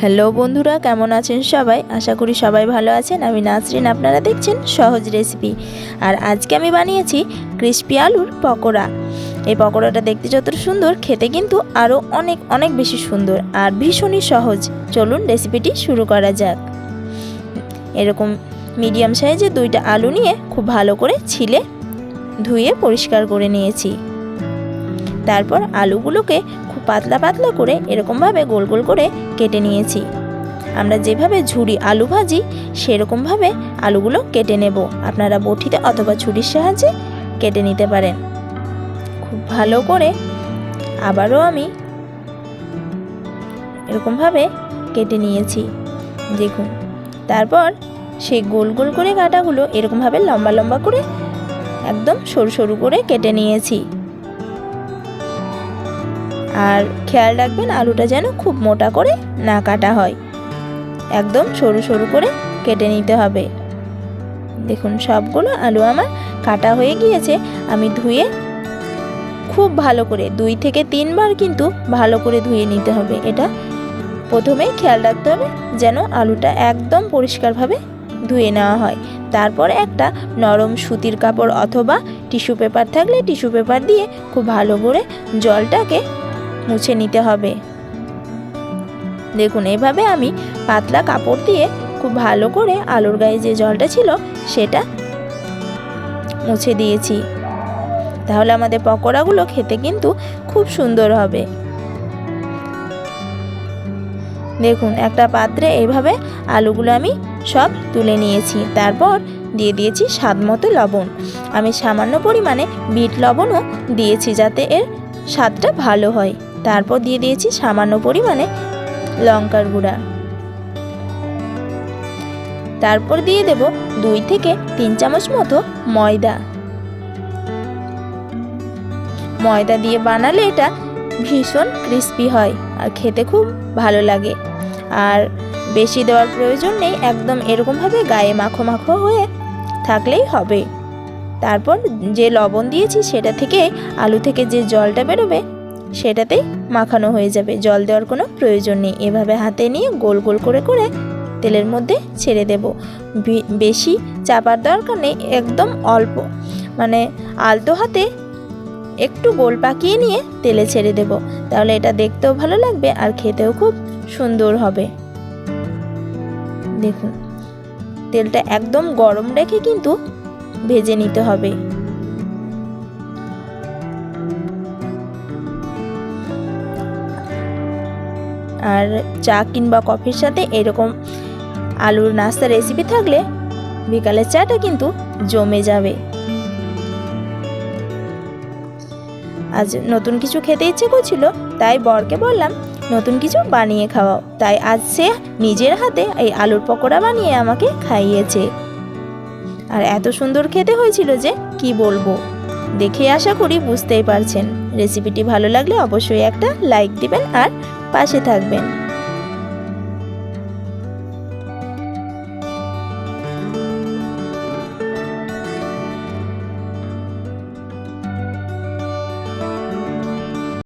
Hello বন্ধুরা, কেমন আছেন সবাই? আশা করি সবাই ভালো আছেন। আমি নাসরিন, আপনারা দেখছেন সহজ রেসিপি। আর আজকে আমি বানিয়েছি ক্রিস্পি আলুর পকোড়া। এই পকোড়াটা দেখতে যত সুন্দর, খেতে কিন্তু আরও অনেক অনেক বেশি সুন্দর আর ভীষণই সহজ। চলুন রেসিপিটি শুরু করা যাক। এরকম মিডিয়াম সাইজে দুইটা আলু নিয়ে খুব ভালো করে ছিলে, ধুয়ে পরিষ্কার করে নিয়েছি। তারপর আলুগুলোকে খুব পাতলা পাতলা করে এরকমভাবে গোল গোল করে কেটে নিয়েছি। আমরা যেভাবে ঝুড়ি আলু ভাজি, সেরকমভাবে আলুগুলো কেটে নেব। আপনারা বটিতে অথবা ছুরির সাহায্যে কেটে নিতে পারেন। খুব ভালো করে আবারও আমি এরকমভাবে কেটে নিয়েছি। দেখুন, তারপর সেই গোল গোল করে কাটাগুলো এরকমভাবে লম্বা লম্বা করে একদম সরু সরু করে কেটে নিয়েছি। আর খেয়াল রাখবেন আলুটা যেন খুব মোটা করে না কাটা হয়। একদম সরু সরু করে কেটে নিতে হবে। দেখুন, সবগুলো আলু আমার কাটা হয়ে গিয়েছে। আমি ধুয়ে খুব ভালো করে, দুই থেকে তিনবার কিন্তু ভালো করে ধুয়ে নিতে হবে। এটা প্রথমেই খেয়াল রাখতে হবে যেন আলুটা একদম পরিষ্কারভাবে ধুয়ে নেওয়া হয়। তারপর একটা নরম সুতির কাপড় অথবা টিস্যু পেপার থাকলে টিস্যু পেপার দিয়ে খুব ভালো করে জলটাকে মুছে নিতে হবে। দেখুন, এভাবে আমি পাতলা কাপড় দিয়ে খুব ভালো করে আলুর গায়ে যে জলটা ছিল সেটা মুছে দিয়েছি। তাহলে আমাদের পকোড়াগুলো খেতে কিন্তু খুব সুন্দর হবে। দেখুন, একটা পাত্রে এইভাবে আলুগুলো আমি সব তুলে নিয়েছি। তারপর দিয়ে দিয়েছি স্বাদ মতো লবণ। আমি সামান্য পরিমাণে বিট লবণও দিয়েছি যাতে এর স্বাদটা ভালো হয়। তারপর দিয়ে দিয়েছি সামান্য পরিমাণে লঙ্কার গুঁড়া। তারপর দিয়ে দেব দুই থেকে তিন চামচ মতো ময়দা। ময়দা দিয়ে বানালে এটা ভীষণ ক্রিস্পি হয় আর খেতে খুব ভালো লাগে। আর বেশি দেওয়ার প্রয়োজন নেই, একদম এরকমভাবে গায়ে মাখো মাখো হয়ে থাকলেই হবে। তারপর যে লবণ দিয়েছি সেটা থেকে আলু থেকে যে জলটা বেরোবে সেটাতেই মাখানো হয়ে যাবে। জল দেওয়ার কোনো প্রয়োজন নেই। এভাবে হাতে নিয়ে গোল গোল করে করে তেলের মধ্যে ছেড়ে দেব। বেশি চাপার দরকার নেই, একদম অল্প। মানে আলতো হাতে একটু গোল পাকিয়ে নিয়ে তেলে ছেড়ে দেব। তাহলে এটা দেখতেও ভালো লাগবে আর খেতেও খুব সুন্দর হবে। দেখুন, তেলটা একদম গরম রেখে কিন্তু ভেজে নিতে হবে। আর চা কিংবা কফির সাথে এরকম আলুর নাস্তা রেসিপি থাকলে বিকালের চাটা কিন্তু জমে যাবে। আজ নতুন কিছু খেতে ইচ্ছে করছিল, তাই বরকে বললাম, নতুন কিছু বানিয়ে খাওয়াও। তাই আজ সে নিজের হাতে এই আলুর পকোড়া বানিয়ে আমাকে খাইয়েছে। আর এত সুন্দর খেতে হয়েছিল যে কি বলব? দেখে আশা করি বুঝতেই পারছেন। রেসিপিটি ভালো লাগলে অবশ্যই একটা লাইক দিবেন আর পাশে থাকবেন।